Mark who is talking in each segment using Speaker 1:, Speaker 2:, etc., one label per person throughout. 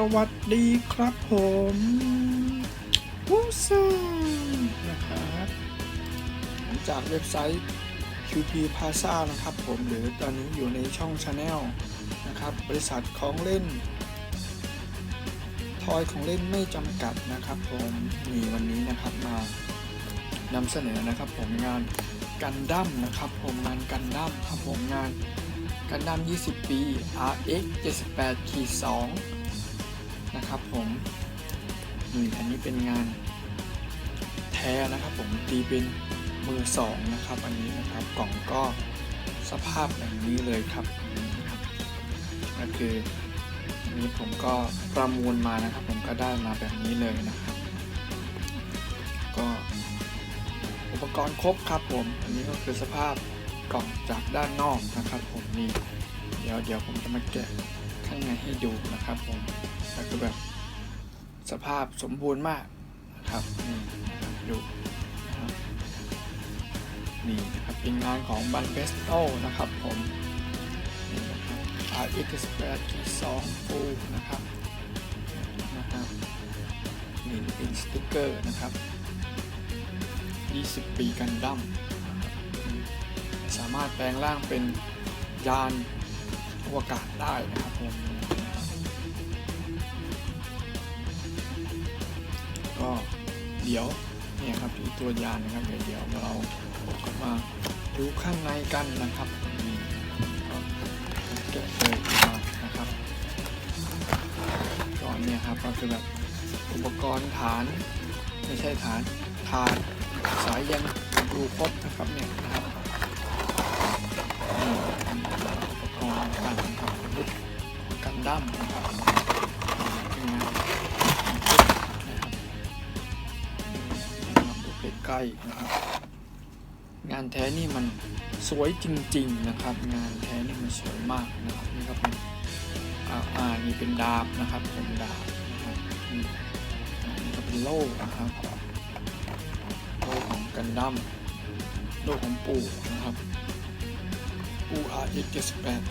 Speaker 1: สวัสดีครับผมวูซ่านะครับจากเว็บไซต์ QP Plaza นะครับผมหรือตอนนี้อยู่ในช่อง Channel นะครับ บริษัทของเล่น ทอยของเล่นไม่จำกัดนะครับผมมีวันนี้นะครับมานำเสนอนะครับผมงานกันดั้มนะครับผมงานกันดั้มครับผมงานกันดั้ม 20 ปี RX 78ขีด2 นะครับผมนี่อันนี้เป็นงานแท้นะครับผมตีเป็นมือสองนะครับอันนี้นะครับกล่องก็สภาพแบบนี้เลยครับนี่ครับก็คืออันนี้ผมก็ประมูลมานะครับ ผมก็ได้มาแบบนี้เลยนะครับ ก็อุปกรณ์ครบครับผม อันนี้ก็คือสภาพกล่องจากด้านนอกนะครับ ผมนี่เดี๋ยวเดี๋ยวผมจะมาแกะข้างในให้ดูนะครับผม คือแบบสภาพสมบูรณ์มากครับนี่ดูนะครับนี่นะครับเป็นงานของบันเบสโตนะครับผมนี่นะครับ RX 8 2 Full นะครับนะครับนี่เป็นสติกเกอร์นะครับ 20 ปีกันดั้มสามารถแปลงร่างเป็นยานอวกาศได้นะครับผม ก็เดี๋ยวเนี่ยครับตัวยานนะครับ เดี๋ยวเดี๋ยวเรามาดูข้างในกันนะครับนี่ก็แกะเลยมานะครับก่อนเนี่ยครับก็คือแบบอุปกรณ์ฐาน ไม่ใช่ฐานฐานสายยังดูครบนะครับเนี่ยนะครับอุปกรณ์ต่างๆครับกันดั้มนะครับ กล้นะครับ งานแท้นี่มันสวยจริง ๆนะครับ งานแท้นี่มันสวยมากนะครับนี่ก็เป็นอ่านี่เป็นดาบนะครับผมดาบนะครับนี่ก็เป็นโล่นะครับโล่ของกันดั้มโล่ของปู่นะครับปู่อาร์เอ็กซ์แปด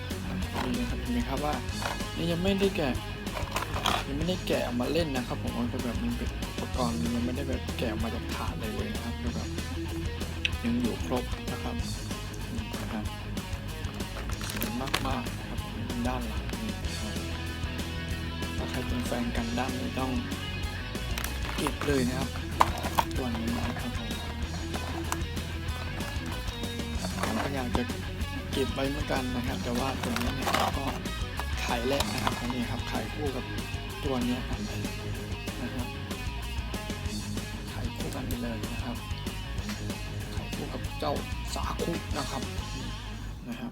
Speaker 1: นี่นะครับเห็นไหมครับว่านี่ยังไม่ได้แกะยังไม่ได้แกะออกมาเล่นนะครับ ผมมันก็แบบมันเป็น กรณ์มันไม่ได้แบบแกะมาจากถาดเลยเลยนะครับแบบยังอยู่ครบนะครับนี่นะครับสวยมากครับด้านหลังนี่ถ้าใครเป็นแฟนกันด้านนี้ต้องเก็บเลยนะครับตัวนี้นะครับผมผมก็อยากจะเก็บไว้เหมือนกันนะครับ แต่ว่าตัวนี้เนี่ยก็ขายแลกนะครับอันนี้ครับขายคู่กับตัวนี้ยครับนะครับ เลยนะครับขายคู่กับเจ้าสาคุนะครับนะครับ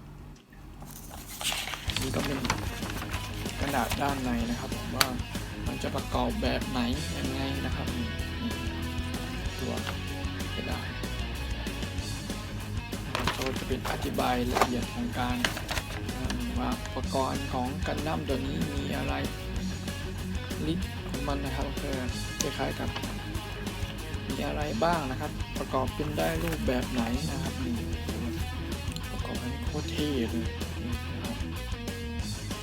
Speaker 1: นี่ก็เป็นกระดาษด้านในนะครับผมว่ามันจะประกอบแบบไหนยังไงนะครับตัวกระดาษนะครับก็จะเป็นอธิบายละเอียดของการว่าอุปกรณ์ของกันดั้มตัวนี้มีอะไรลิสต์ของมันนะครับก็คล้ายๆกับ มีอะไรบ้างนะครับ ประกอบเป็นได้รูปแบบไหนนะครับนี่ประกอบเป็นโคตรเท่เลยนะครับ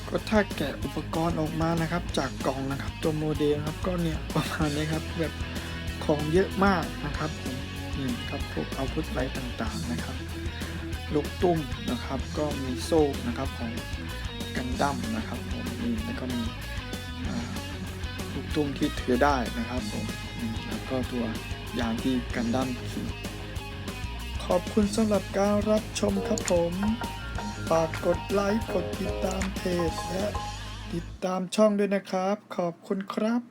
Speaker 1: ก็ถ้าแกะอุปกรณ์ออกมานะครับ จากกล่องนะครับตัวโมเดลครับก็เนี่ยประมาณนี้ครับแบบของเยอะมากนะครับนี่ครับพวกเอาวุธอะไรต่างๆนะครับ ลูกตุ้มนะครับ ก็มีโซ่นะครับของกันดั้มนะครับผมนี่แล้วก็มีลูกตุ้มที่ถือได้นะครับผมแล้วก็ตัว อย่างที่กันดั้มขี่ขอบคุณสำหรับการรับชมครับผมฝากกดไลค์กดติดตามเพจและติดตามช่องด้วยนะครับ ขอบคุณครับ